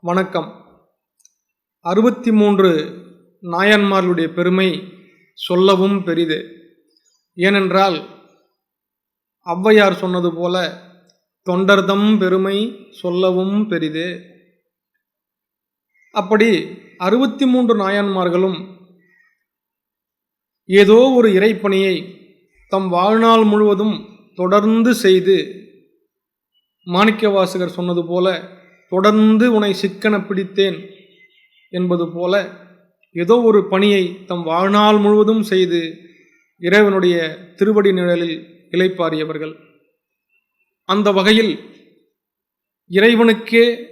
வணக்கம். அறுபத்தி மூன்று நாயன்மார்களுடைய பெருமை சொல்லவும் பெரிது. ஏனென்றால் ஔவையார் சொன்னது போல தொண்டர்தம் பெருமை சொல்லவும் பெரிது. அப்படி அறுபத்தி மூன்று நாயன்மார்களும் ஏதோ ஒரு இறைப்பணியை தம் வாழ்நாள் முழுவதும் தொடர்ந்து செய்து மாணிக்கவாசகர் சொன்னது போல தொடர்ந்து உன்னை சிக்கன பிடித்தேன் என்பது போல ஏதோ ஒரு பணியை தம் வாழ்நாள் முழுவதும் செய்து இறைவனுடைய திருவடி நிழலில் இளைப்பாறியவர்கள். அந்த வகையில் இறைவனுக்கே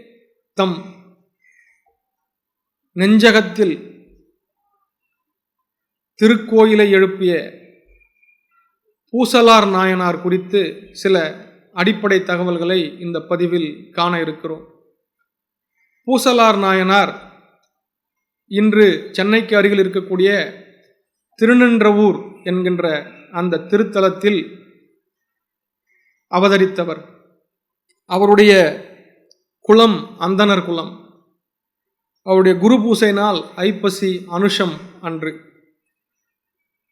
தம் நெஞ்சகத்தில் திருக்கோயிலை எழுப்பிய பூசலார் நாயனார் குறித்து சில அடிப்படை தகவல்களை இந்த பதிவில் காண இருக்கிறோம். பூசலார் நாயனார் இன்று சென்னைக்கு அருகில் இருக்கக்கூடிய திருநின்றவூர் என்கின்ற அந்த திருத்தலத்தில் அவதரித்தவர். அவருடைய குலம் அந்தனர் குலம். அவருடைய குரு பூசை நாள் ஐப்பசி அனுஷம் அன்று.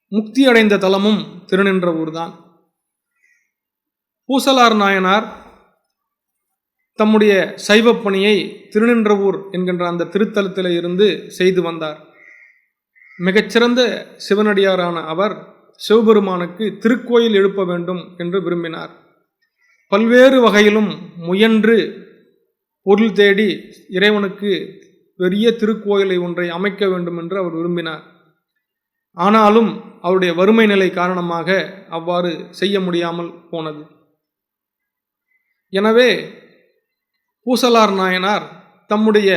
முக்தி அடைந்த தலமும் திருநின்ற ஊர்தான் பூசலார் நாயனார் தம்முடைய சைவப் பணியை திருநின்றவூர் என்கின்ற அந்த திருத்தலத்தில் இருந்து செய்து வந்தார். மிகச்சிறந்த சிவனடியாரான அவர் சிவபெருமானுக்கு திருக்கோயில் எழுப்ப வேண்டும் என்று விரும்பினார். பல்வேறு வகையிலும் முயன்று பொருள் தேடி இறைவனுக்கு பெரிய திருக்கோயிலை ஒன்றை அமைக்க வேண்டும் என்று அவர் விரும்பினார். ஆனாலும் அவருடைய வறுமை நிலை காரணமாக அவ்வாறு செய்ய முடியாமல் போனது. எனவே பூசலார் நாயனார் தம்முடைய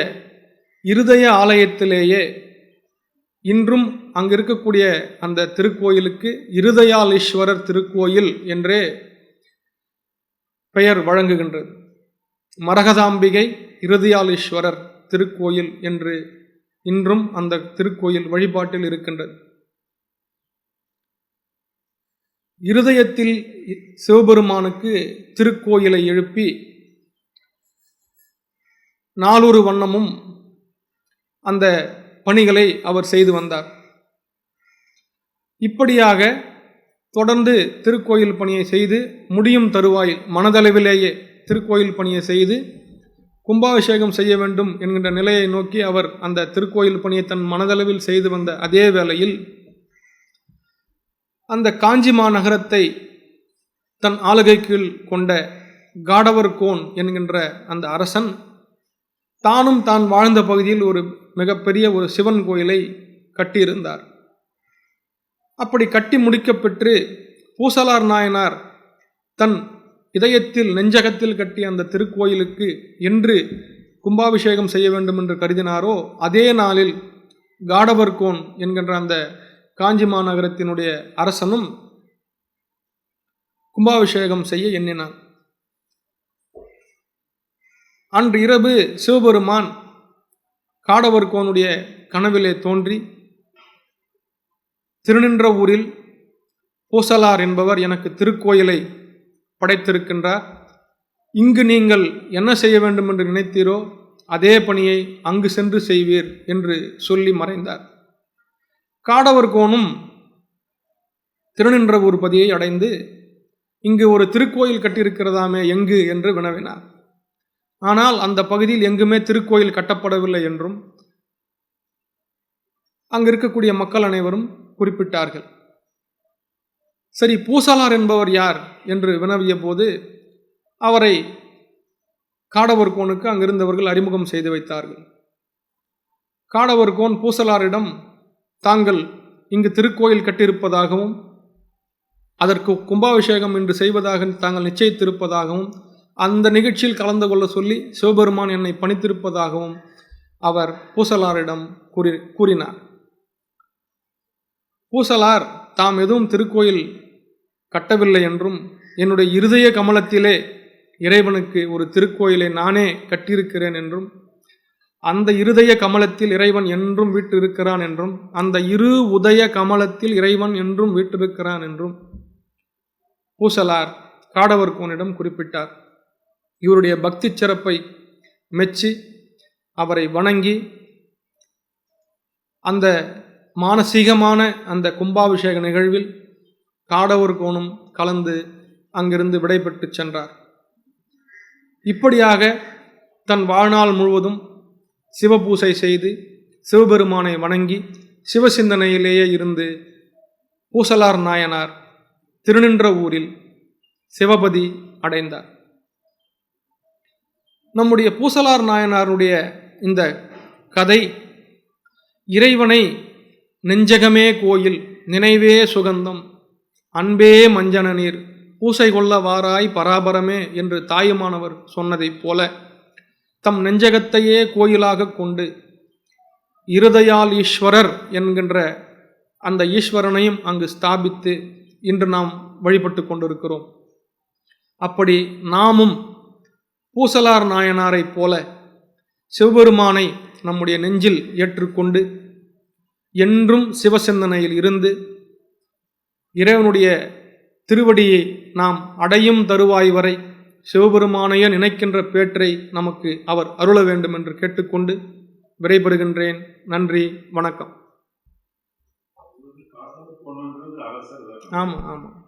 இருதய ஆலயத்திலேயே இன்றும் அங்கு இருக்கக்கூடிய அந்த திருக்கோயிலுக்கு இருதயாலீஸ்வரர் திருக்கோயில் என்றே பெயர் வழங்குகின்றது. மரகதாம்பிகை இருதயாலீஸ்வரர் திருக்கோயில் என்று இன்றும் அந்த திருக்கோயில் வழிபாட்டில் இருக்கின்றது. இருதயத்தில் சிவபெருமானுக்கு திருக்கோயிலை எழுப்பி நாலொரு வண்ணமும் அந்த பணிகளை அவர் செய்து வந்தார். இப்படியாக தொடர்ந்து திருக்கோயில் பணியை செய்து முடியும் தருவாயில் மனதளவிலேயே திருக்கோயில் பணியை செய்து கும்பாபிஷேகம் செய்ய வேண்டும் என்கின்ற நிலையை நோக்கி அவர் அந்த திருக்கோயில் பணியை தன் மனதளவில் செய்து வந்த அதே வேளையில் அந்த காஞ்சி மாநகரத்தை தன் ஆளுகைக்குள் கொண்ட காடவர் கோன் என்கின்ற அந்த அரசன் தானும் தான் வாழ்ந்த பகுதியில் ஒரு மிகப்பெரிய ஒரு சிவன் கோயிலை கட்டியிருந்தார். அப்படி கட்டி முடிக்கப்பெற்று பூசலார் நாயனார் தன் இதயத்தில் நெஞ்சகத்தில் கட்டிய அந்த திருக்கோயிலுக்கு என்று கும்பாபிஷேகம் செய்ய வேண்டும் என்று கருதினாரோ அதே நாளில் காடவர்கோன் என்கின்ற அந்த காஞ்சி மாநகரத்தினுடைய அரசனும் கும்பாபிஷேகம் செய்ய எண்ணினான். அன்று இரவு சிவபெருமான் காடவர்கோனுடைய கனவிலே தோன்றி திருநின்ற ஊரில் பூசலார் என்பவர் எனக்கு திருக்கோயிலை படைத்திருக்கின்றார். இங்கு நீங்கள் என்ன செய்ய வேண்டும் என்று நினைத்தீரோ அதே பணியை அங்கு சென்று செய்வீர் என்று சொல்லி மறைந்தார். காடவர்கோனும் திருநின்ற ஊர் பதியை அடைந்து இங்கு ஒரு திருக்கோயில் கட்டியிருக்கிறதாமே எங்கு என்று வினவினார். ஆனால் அந்த பகுதியில் எங்குமே திருக்கோயில் கட்டப்படவில்லை என்றும் அங்கு இருக்கக்கூடிய மக்கள் அனைவரும் குறிப்பிட்டார்கள். சரி பூசலார் என்பவர் யார் என்று வினவிய போது அவரை காடவர்கோனுக்கு அங்கிருந்தவர்கள் அறிமுகம் செய்து வைத்தார்கள். காடவர்கோன் பூசலாரிடம் தாங்கள் இங்கு திருக்கோயில் கட்டியிருப்பதாகவும் அதற்கு கும்பாபிஷேகம் என்று செய்வதாக தாங்கள் நிச்சயித்திருப்பதாகவும் அந்த நிகழ்ச்சியில் கலந்து கொள்ள சொல்லி சிவபெருமான் என்னை பணித்திருப்பதாகவும் அவர் பூசலாரிடம் கூறி கூறினார். பூசலார் தாம் எதுவும் திருக்கோயில் கட்டவில்லை என்றும் என்னுடைய இருதய கமலத்திலே இறைவனுக்கு ஒரு திருக்கோயிலை நானே கட்டியிருக்கிறேன் என்றும் அந்த இருதய கமலத்தில் இறைவன் என்றும் வீட்டிருக்கிறான் என்றும் அந்த இரு உதய கமலத்தில் இறைவன் என்றும் வீட்டிருக்கிறான் என்றும் பூசலார் காடவர்கோனிடம் குறிப்பிட்டார். இவருடைய பக்தி சிறப்பை மெச்சி அவரை வணங்கி அந்த மானசீகமான அந்த கும்பாபிஷேக நிகழ்வில் காடவர்கோனும் கலந்து அங்கிருந்து விடைபெற்று சென்றார். இப்படியாக தன் வாழ்நாள் முழுவதும் சிவபூசை செய்து சிவபெருமானை வணங்கி சிவசிந்தனையிலேயே இருந்து பூசலார் நாயனார் திருநின்ற ஊரில் சிவபதி அடைந்தார். நம்முடைய பூசலார் நாயனாருடைய இந்த கதை இறைவனை நெஞ்சகமே கோயில் நினைவே சுகந்தம் அன்பே மஞ்சன நீர் பூசை கொள்ள வாராய் பராபரமே என்று தாயுமானவர் சொன்னதைப் போல தம் நெஞ்சகத்தையே கோயிலாக கொண்டு இருதயால் ஈஸ்வரர் என்கின்ற அந்த ஈஸ்வரனையும் அங்கு ஸ்தாபித்து இன்று நாம் வழிபட்டு கொண்டிருக்கிறோம். அப்படி நாமும் பூசலார் நாயனாரைப் போல சிவபெருமானை நம்முடைய நெஞ்சில் ஏற்றுக்கொண்டு என்றும் சிவசிந்தனையில் இருந்து இறைவனுடைய திருவடியை நாம் அடையும் தருவாய் வரை சிவபெருமானையே நினைக்கின்ற பேற்றை நமக்கு அவர் அருள வேண்டும் என்று கேட்டுக்கொண்டு விடைபெறுகின்றேன். நன்றி வணக்கம். ஆமாம் ஆமாம்